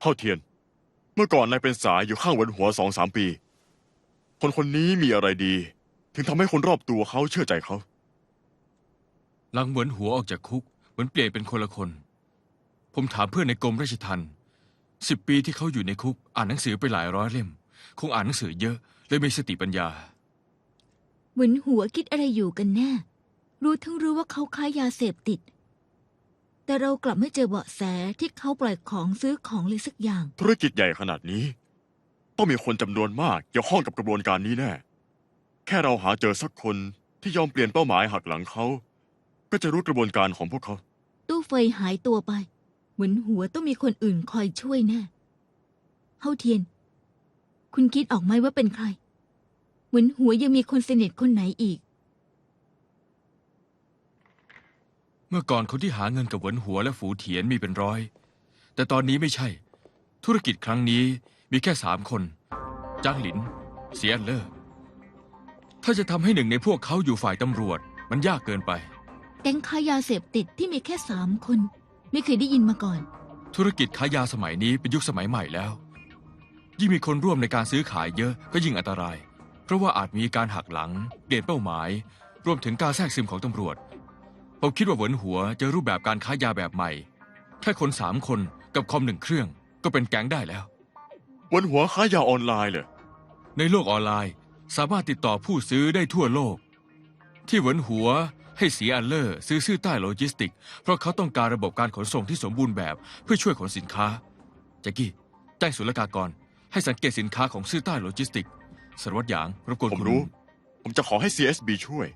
เท่าเทียน เมื่อก่อนนายเป็นสายอยู่ข้างหวนหัวสองสามปี คนคนนี้มีอะไรดี ถึงทำให้คนรอบตัวเขาเชื่อใจเขา หลังเหมือนหัวออกจากคุก เหมือนเปลี่ยนเป็นคนละคน ผมถามเพื่อนในกรมราชทัณฑ์สิบปีที่เขาอยู่ในคุก อ่านหนังสือไปหลายร้อยเล่ม คงอ่านหนังสือเยอะเลยมีสติปัญญา เหมือนหัวคิดอะไรอยู่กันแน่ รู้ทั้งรู้ว่าเขาค้ายาเสพติด แต่เรากลับไม่เจอเบาะแสที่เขาปล่อยของซื้อของเลยสักอย่าง ธุรกิจใหญ่ขนาดนี้ ต้องมีคนจำนวนมากเกี่ยวข้องกับกระบวนการนี้แน่ แค่เราหาเจอสักคนที่ยอมเปลี่ยนเป้าหมายหักหลังเขา ก็จะรู้กระบวนการของพวกเขา ตู้เฟยหายตัวไป เหมือนหัวต้องมีคนอื่นคอยช่วยแน่เฮาเทียน คุณคิดออกไหมว่าเป็นใคร เหมือนหัวยังมีคนสนิทคนไหนอีก เมื่อก่อนคนที่หาเงินกับเหวินหัวและฝูเถียนมีเป็นร้อย แต่ตอนนี้ไม่ใช่ ธุรกิจครั้งนี้มีแค่สามคน จ้างหลิน เสียอันเลอร์ถ้าจะทำให้หนึ่งในพวกเขาอยู่ฝ่ายตำรวจ มันยากเกินไป แก๊งค้ายาเสพติดที่มีแค่สามคน ไม่เคยได้ยินมาก่อน ธุรกิจค้ายาสมัยนี้เป็นยุคสมัยใหม่แล้ว ยิ่งมีคนร่วมในการซื้อขายเยอะก็ยิ่งอันตราย เพราะว่าอาจมีการหักหลังเปลี่ยนเป้าหมาย รวมถึงการแทรกซึมของตำรวจ ผมคิดว่าเหวินหัวจะรูปแบบการค้ายาแบบใหม่ แค่คนสามคนกับคอมหนึ่งเครื่อง ก็เป็นแก๊งได้แล้ว วันหัวค้ายาออนไลน์เลยในโลกออนไลน์สามารถติดต่อผู้ซื้อได้ทั่วโลก ที่เหวินหัวให้เสียอันเลอร์ซื้อซื่อใต้โลจิสติก เพราะเขาต้องการระบบการขนส่งที่สมบูรณ์แบบเพื่อช่วยขนสินค้าแจ็กกี้แจ้งศุลกากร ให้สังเกตสินค้าของซื่อใต้โลจิสติกสารวัตรหยางรบกวนผมคุณ รู้ ผมจะขอให้ CSB ช่วย